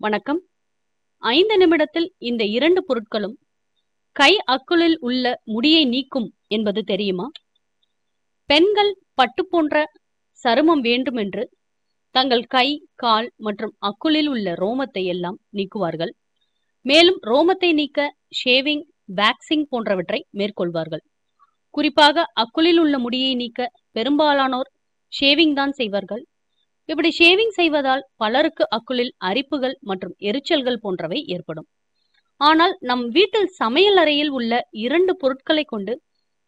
வணக்கம். ஐந்து நிமிடத்தில் இந்த இரண்டு பொருட்களும் கை அக்குளில் உள்ள முடியை நீக்கும் என்பது தெரியுமா? பெண்கள் பட்டு போன்ற சருமம் வேண்டுமென்று தங்கள் கை கால் மற்றும் அக்குளில் உள்ள ரோமத்தை எல்லாம் நீக்குவார்கள். மேலும் ரோமத்தை நீக்க ஷேவிங் வேக்சிங் போன்றவற்றை மேற்கொள்வார்கள். குறிப்பாக அக்குளில் உள்ள முடியை நீக்க பெரும்பாலானோர் ஷேவிங் தான் செய்வார்கள். இப்படி ஷேவிங் செய்வதால் பலருக்கு அக்குளில் அரிப்புகள் மற்றும் எரிச்சல்கள் போன்றவை ஏற்படும். ஆனால் நம் வீட்டில் சமையல் அறையில் உள்ள இரண்டு பொருட்களை கொண்டு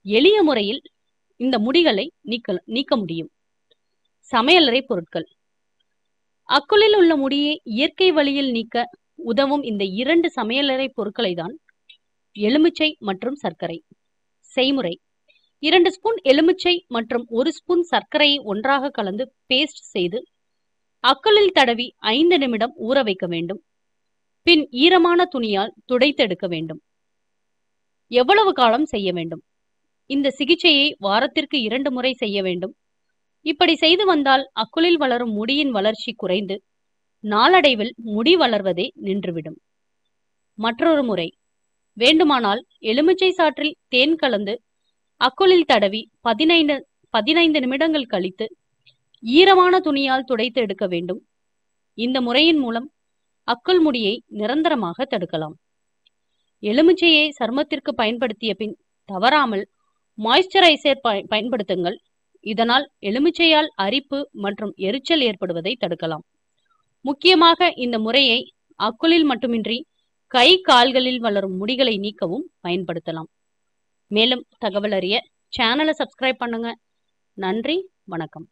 எளிய முறையில் இந்த முடிகளை நீக்க நீக்க முடியும். சமையலறை பொருட்கள். அக்குளில் உள்ள முடியை இயற்கை வழியில் நீக்க உதவும் இந்த இரண்டு சமையலறை பொருட்களை தான் எலுமிச்சை மற்றும் சர்க்கரை. செய்முறை. இரண்டு ஸ்பூன் எலுமிச்சை மற்றும் ஒரு ஸ்பூன் சர்க்கரையை ஒன்றாக கலந்து பேஸ்ட் செய்து அக்களில் தடவி ஐந்து நிமிடம் ஊற வைக்க வேண்டும். பின் ஈரமான துணியால் துடைத்தெடுக்க வேண்டும். எவ்வளவு காலம் செய்ய வேண்டும்? இந்த சிகிச்சையை வாரத்திற்கு இரண்டு முறை செய்ய வேண்டும். இப்படி செய்து வந்தால் அக்குளில் வளரும் முடியின் வளர்ச்சி குறைந்து நாளடைவில் முடி வளர்வதே நின்றுவிடும். மற்றொரு முறை. வேண்டுமானால் எலுமிச்சை சாற்றில் தேன் கலந்து அக்குளில் தடவி பதினைந்து பதினைந்து நிமிடங்கள் கழித்து ஈரமான துணியால் துடைத்து எடுக்க வேண்டும். இந்த முறையின் மூலம் அக்குள் முடியை நிரந்தரமாக தடுக்கலாம். எலுமிச்சையை சருமத்திற்கு பயன்படுத்திய பின் தவறாமல் மாய்ஸ்சரைசர் பயன்படுத்துங்கள். இதனால் எலுமிச்சையால் அரிப்பு மற்றும் எரிச்சல் ஏற்படுவதை தடுக்கலாம். முக்கியமாக இந்த முறையை அக்குளில் மட்டுமின்றி கை கால்களில் வளரும் முடிகளை நீக்கவும் பயன்படுத்தலாம். மேலும் தகவல் அறிய சேனலை சப்ஸ்கிரைப் பண்ணுங்க. நன்றி வணக்கம்.